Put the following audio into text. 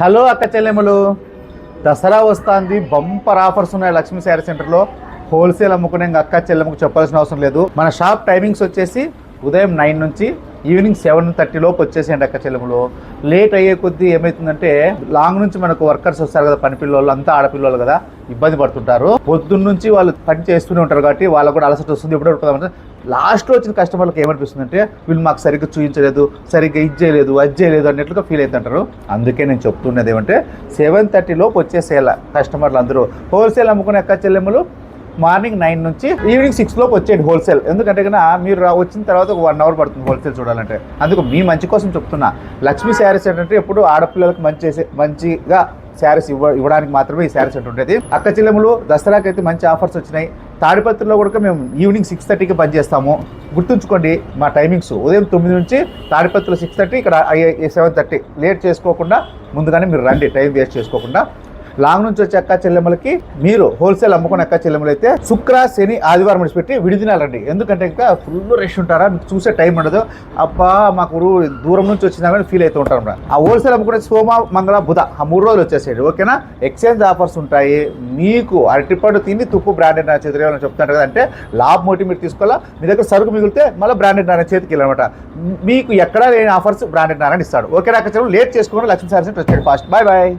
Hello అక్క చెల్లెములు. దసరా వస్తుంది bumper offers ఉన్నాయి లక్ష్మీ శారీ సెంటర్లో హోల్సేల్ అమ్ముకునే ఇంకా అక్క చెల్లెమ్మకు చెప్పాల్సిన అవసరం లేదు. మన షాప్ టైమింగ్స్ వచ్చేసి ఉదయం నైన్ నుంచి ఈవినింగ్ సెవెన్ థర్టీలోకి వచ్చేసేయండి అక్క చెల్లెములు. లేట్ అయ్యే కొద్దీ ఏమవుతుందంటే లాంగ్ నుంచి మనకు వర్కర్స్ వస్తారు కదా పని పిల్లలు అంతా ఆడపిల్లలు కదా ఇబ్బంది పడుతుంటారు. పొద్దున్న నుంచి వాళ్ళు పని చేస్తూనే ఉంటారు కాబట్టి వాళ్ళకు కూడా అలసట వస్తుంది ఎప్పుడో ఉంటుంది లాస్ట్లో వచ్చిన కస్టమర్లకు ఏమనిపిస్తుంది అంటే వీళ్ళు మాకు సరిగ్గా చూపించలేదు సరిగ్గా ఇది చేయలేదు అది చేయలేదు అన్నట్లుగా ఫీల్ అవుతుంటారు అందుకే నేను చెప్తున్నది ఏమంటే సెవెన్ థర్టీలోపు వచ్చేసేలా కస్టమర్లు అందరూ. హోల్సేల్ అమ్ముకునే అక్క చెల్లెములు మార్నింగ్ నైన్ నుంచి ఈవినింగ్ సిక్స్ లోపు వచ్చేయండి హోల్సేల్. ఎందుకంటే కన్నా మీరు వచ్చిన తర్వాత ఒక వన్ అవర్ పడుతుంది హోల్సేల్ చూడాలంటే. అందుకు మీ మంచి కోసం చెప్తున్నా. లక్ష్మీ శారీస్ ఏంటంటే ఎప్పుడు ఆడపిల్లలకు మంచి చేసే మంచిగా శారీస్ ఇవ్వ ఇవ్వడానికి మాత్రమే ఈ శారీస్ సెంటర్ ఉంటుంది అక్క చెల్లెములు దసరాకి అయితే మంచి ఆఫర్స్ వచ్చినాయి. తాడిపత్రిలో కూడా మేము ఈవినింగ్ సిక్స్ థర్టీకి బంద్ చేస్తాము. గుర్తుంచుకోండి మా టైమింగ్స్. ఉదయం తొమ్మిది నుంచి తాడిపత్రిలో సిక్స్ థర్టీ ఇక్కడ సెవెన్ థర్టీ. లేట్ చేసుకోకుండా ముందుగానే మీరు రండి టైం వేస్ట్ చేసుకోకుండా. లాంగ్ నుంచి వచ్చే అక్క చెల్లెమ్మలకి మీరు హోల్సేల్ అమ్ముకునే అక్క చెల్లెమ్మలు అయితే శుక్ర శని ఆదివారం విడిచిపెట్టి విడిదినాలండి. ఎందుకంటే ఇంకా ఫుల్ రష్ ఉంటారా? మీకు చూసే టైం ఉండదు. అబ్బా మాకు దూరం నుంచి వచ్చిందని ఫీల్ అవుతూ ఉంటారు ఆ హోల్సేల్ అమ్ముకునే సోమ మంగళ బుధ ఆ మూడు రోజులు వచ్చేసేయండి. ఓకేనా? ఎక్స్చేంజ్ ఆఫర్స్ ఉంటాయి. మీకు అరటిపండు తిని తుప్పు బ్రాండెడ్ నా చేతిలో అని చెప్తాను కదా. అంటే లాభ మోటి మీరు తీసుకోవాలా? మీ దగ్గర సరుకు మిగిలితే మళ్ళీ బ్రాండెడ్ నాన్న చేతికి వెళ్ళనమాట మీకు ఎక్కడా లేని ఆఫర్స్ బ్రాండెడ్ నారాయణ ఇస్తాడు. ఓకే రాక లేట్ చేసుకోండి లక్ష్మీ సారీ సెంటర్ వచ్చాడు ఫాస్ట్ బాయ్ బాయ్